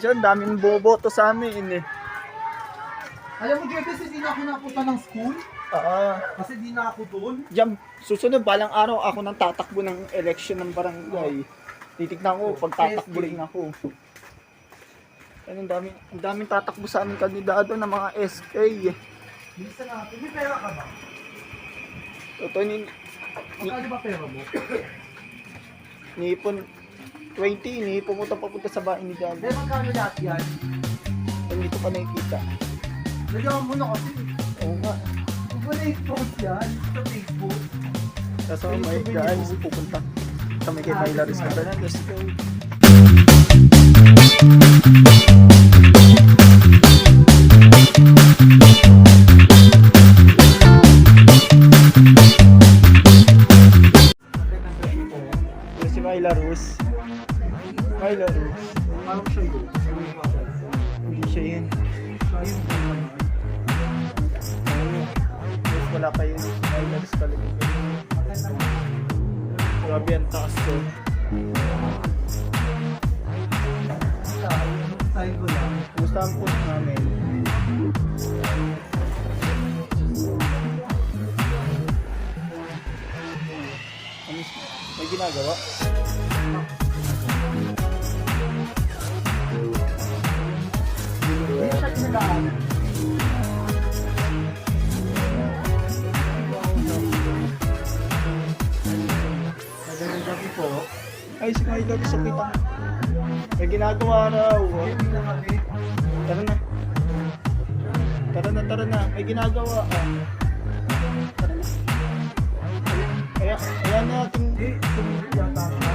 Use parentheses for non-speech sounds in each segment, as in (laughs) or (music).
Pasensya, daming boboto sa amin eh. Alam mo, Jeffy, hindi na ako napunta ng school. Ah, Kasi di na ako doon. Diyan, susunod, balang araw ako nang tatakbo ng election ng barangay. Titignan ko pag tatakbo rin ako. Ano, ang daming, ang daming tatakbo sa aming kandidato ng mga SK. Bilisan natin. May pera ka ba? Totoo ni, Magkano ba pera mo? nipon 20, ni pumunta papunta sa bahay ni Dad. Eh, magkano lahat yan? Hindi ko pa nakikita. Lagyan mo na kasi. Oo nga. Huwag mo na i-post yan sa Facebook. Kasama may guys, pupunta kami kay Myla Riz Cabernet. Let's go. Si Myla Ruz. Siya yun. Hindi siya yun. Ano, Mas wala pa yun. Myla Ruz talaga. Grabe ang taas ko. Gusto ang puno namin. Ano, may ginagawa? Magandang gabi po. Ay, si Myla Ruz, sakit ang... May ginagawa raw. Na. Tara na. Tara na, tara na. May ginagawa. Ah. Tara na. Ayan yata ka.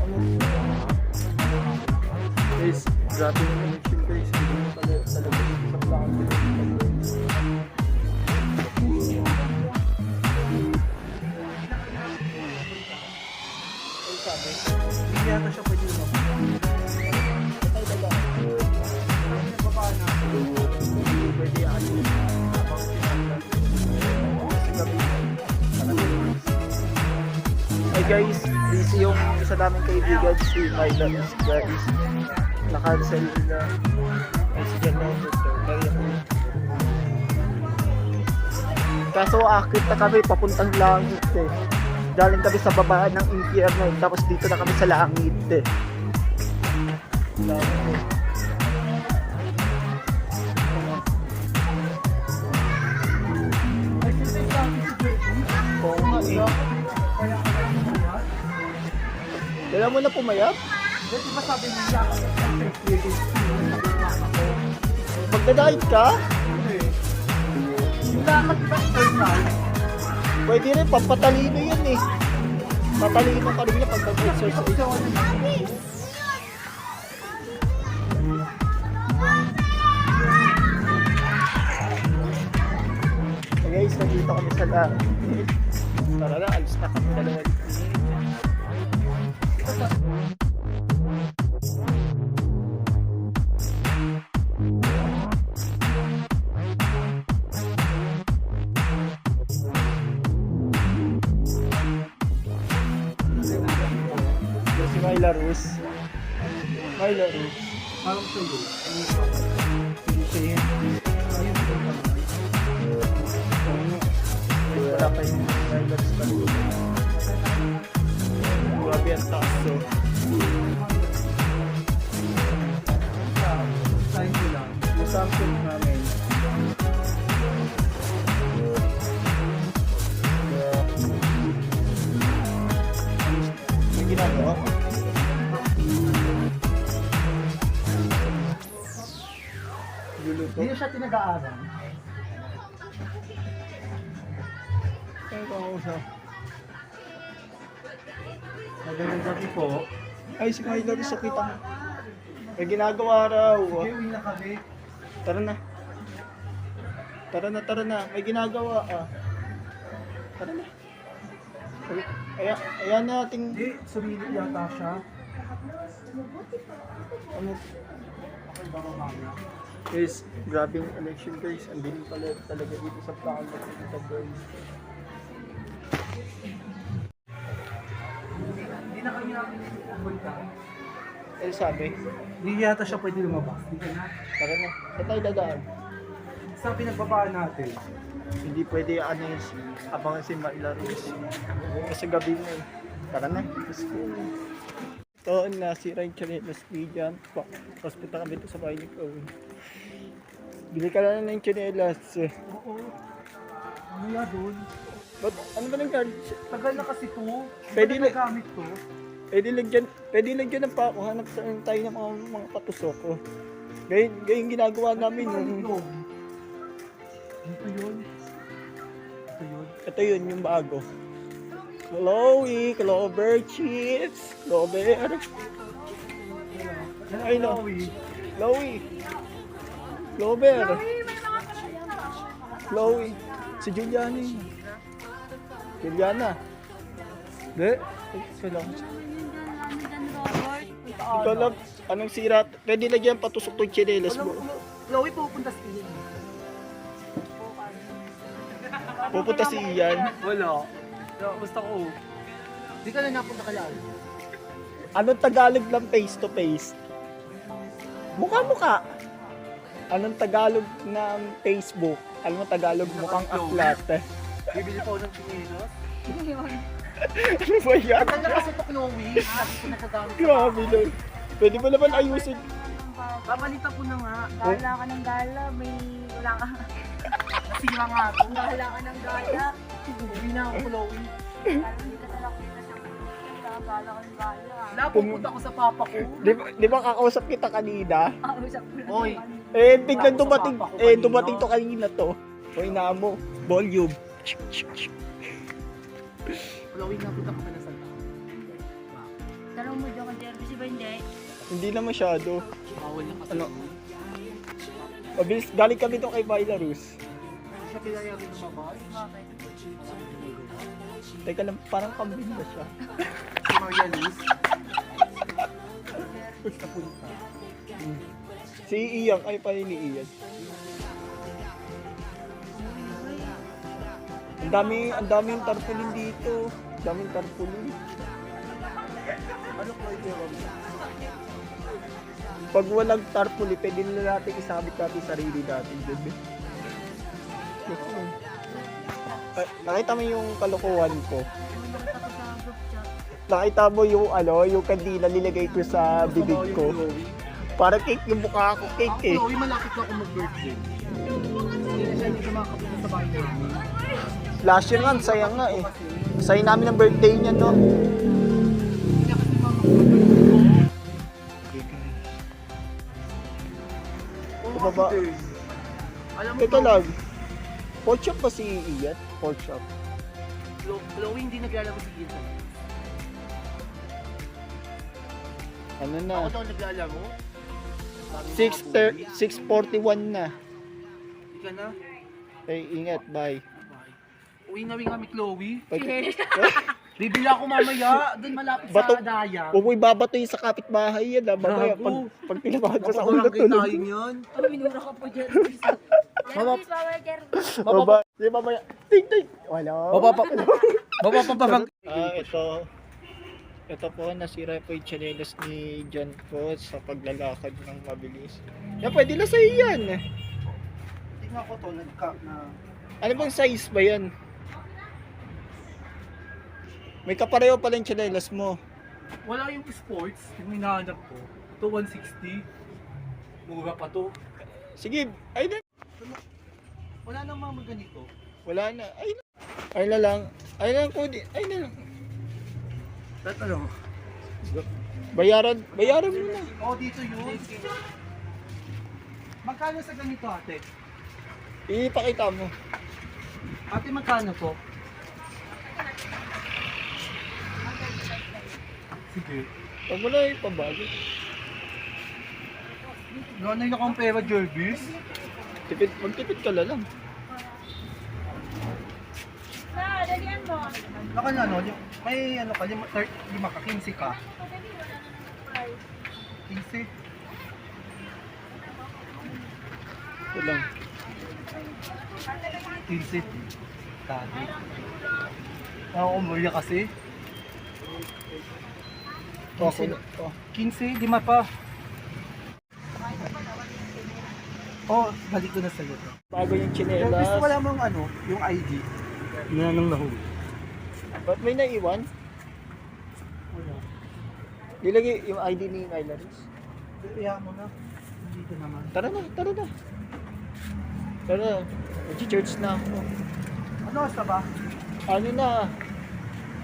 Ano? Guys, grabe yung connection guys. Hindi mo pala talaga sa yata siya pwede gabi. Hey guys, busy yung isa naming kaibigan si Mylan guys. Nakancel na. Ay si Jan. Kaya ako. Kaso akit na kami papuntang langit eh. Galing kami sa babaan ng impyerno tapos dito na kami sa langit eh. Kasi. Oo nga eh. Kailan mo na pumayap? Dati ba sabi ako sa Facebook? Magda-diet ka? Yung lakad ba time? Pwede rin, pampatalino yan eh. Matalino ka rin niya pag nag-exercise. So guys, nandito kami sa langit. Tara na, alis na kami dalawa. Yung naman. Ano, wala pa yung drivers pa. Grabe ang taas so. Sign ko lang. Yung Samsung namin. May ginagawa? Luluto? Hindi na siya tinag-aaral. Kausap. Magandang gabi po. Ay, si rin sakit ang... May ginagawa raw. Okay, uwi na kami. Tara na. Tara na, tara na. May ginagawa ah. Tara na. Ayan, ayan natin. Hindi, sumili yata siya. Ano, Okay ba mamaya? Guys, grabe yung election guys. Ang dilim pala talaga dito sa Pacal dito guys. Hindi na kami namin pupunta. Ano sabi? Hindi yata siya pwede lumabas. Hindi na. Tara na. Saan tayo dadaan? Sabi nagbabaan natin. Hindi pwede ano yun si abangan si Maila Ruiz. Kasi gabi na eh. Tara na. Let's go. Ito, nasira yung chanelas. Pa- Tapos punta kami dito sa bahay ni Chloe. Bili ka na ng chanelas. Oo. Ano nga doon? Ba't, ano ba nang Tagal na kasi to. Pwede na- gamit to. Pwede lagyan, pwede lagyan ng pa, hanap sa tayo ng mga, mga patusok ko. Gayun, gayun ginagawa namin Ano yung, ito? Ito yun. Ito yun. ito yun yung bago. Chloe, Clover Chips, Clover, Ay, no. Chloe. Chloe, Clover, Chloe, si Juliana yun. Juliana. Hindi, lang. Ikaw lang, anong sira? Pwede lagyan patusok to chinelas mo. Chloe pupunta sa inyo. Pupunta si Ian. Wala. Basta ko. Hindi ka na napunta ka lang. Anong Tagalog ng face to face? Mukha-mukha. Anong Tagalog ng Facebook? Alam mo Tagalog mukhang aklat. Bibili pa ako ng chinilos. ano ba yan? Na kasi ito Chloe. Lagi ko nagagamit. sa Grabe bahay. lang. Pwede ba naman ayusin? Babalitan ko na nga. Gala ka ng gala, may wala ka. Nasira nga ito. Gala ka ng gala. Hindi na ako Chloe. Hindi ka sa kanya. Gala ka ng gala. Napupunta ko sa papa ko. Di ba, di ba kakausap kita kanina? Ah, usap ko lang Oy. Eh, biglang dumating, ko eh, dumating to kanina to. Hoy na mo, volume. Chloe, napunta ko pa na sa Tanong mo dyan kay Jervis, ba hindi? Hindi na masyado. Bawal na kasi. Ano? Mabilis, galing kami to kay Bailarus. Hindi siya pinayagan lumabas. Bakit? Teka lang, parang kambing na siya. Si Maria Liz. Si Ian, ay pa ni Ian. Ang dami, ang daming tarpaulin dito. Ang daming tarpaulin. Ano Chloe Rob? Pag walang tarpaulin, pwede na natin isabit natin sarili natin dun. Ay, nakita mo yung kalokohan ko. Nakita mo yung ano, yung kandila nilagay ko sa bibig ko. Para cake yung mukha ko, cake eh. Chloe, malapit na ako mag-birthday. Hindi siya makapunta sa bahay namin. Last year nga, ang saya nga eh. Saya namin ng birthday niya, no? Kasi, Alam mo, Teka lang. Pork chop ba si Ian? Pork chop. Chloe hindi naglalaro si Ian. Ano Ako na? daw naglalaro. Sabi ng 6 mga bully. 6.41 na. Hindi ka na. Ay, ingat, bye. Bye. Uwi na rin kami, Chloe. Pag, (laughs) Bibili ako mamaya. Doon malapit Bato- sa Daya. Huwag mo ibabato yung sa kapitbahay yan, ah. Mamaya, pag, Gago. pag pinabahan ka sa ulo, barangay tulog. tayo niyan. Oh, minura ka po, Jervis. Jervis, bawal Jervis. Baba. Di mamaya. Ting, ting. Wala. Mapapapabag. (laughs) Ah, ito. Ito po, nasira po yung chanelas ni John po sa paglalakad ng mabilis. Yan, pwede na sa'yo yan. Tingnan ko to, nagka na... Ano bang size ba yan? May kapareho pala yung chanelas mo. Wala yung sports, yung hinahanap ko. Ito 160. Mura pa to. Sige, ay na. Wala nang mga ganito. Wala na. Ay na. Ay na lang. Ay na lang po. di- Ay na lang. Ba't ano? Bayaran, bayaran mo na. Oh, dito yun. Magkano sa ganito ate? Ipakita mo. Ate, magkano to? Sige. Pag mo na ipabago. Gano'n yung akong pera, Jervis? Tipid, magtipid ka na lang. Na, dalian mo. Baka na, ano, yung- may ano ka, lima, thir- lima ka, 15 ka. 15. Ito lang. 15. Dati. Ako kumulya kasi. Oh, ako, oh. 15, di pa. Oh, balik ko na sa'yo to. Bago yung chinelas. gusto wala mong ano, yung ID. Na nang nahuli. Ba't may naiwan? Wala. Nilagay yung ID ni Nyla Riz. Kaya mo na. Ka naman. Tara na, tara na. Tara na. Mag-church na ako. Ano na ba? Ano na?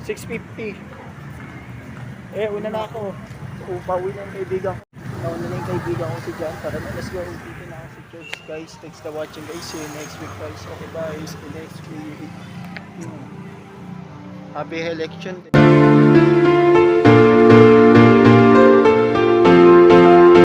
6.50. Eh, una na ako. Upawi yung kaibigan ko. Nauna na yung kaibigan ko si John. Tara na, let's go. Dito na ako sa church, guys. Thanks for watching, guys. See you next week, guys. Okay, bye. See you next week. Hmm. Happy election.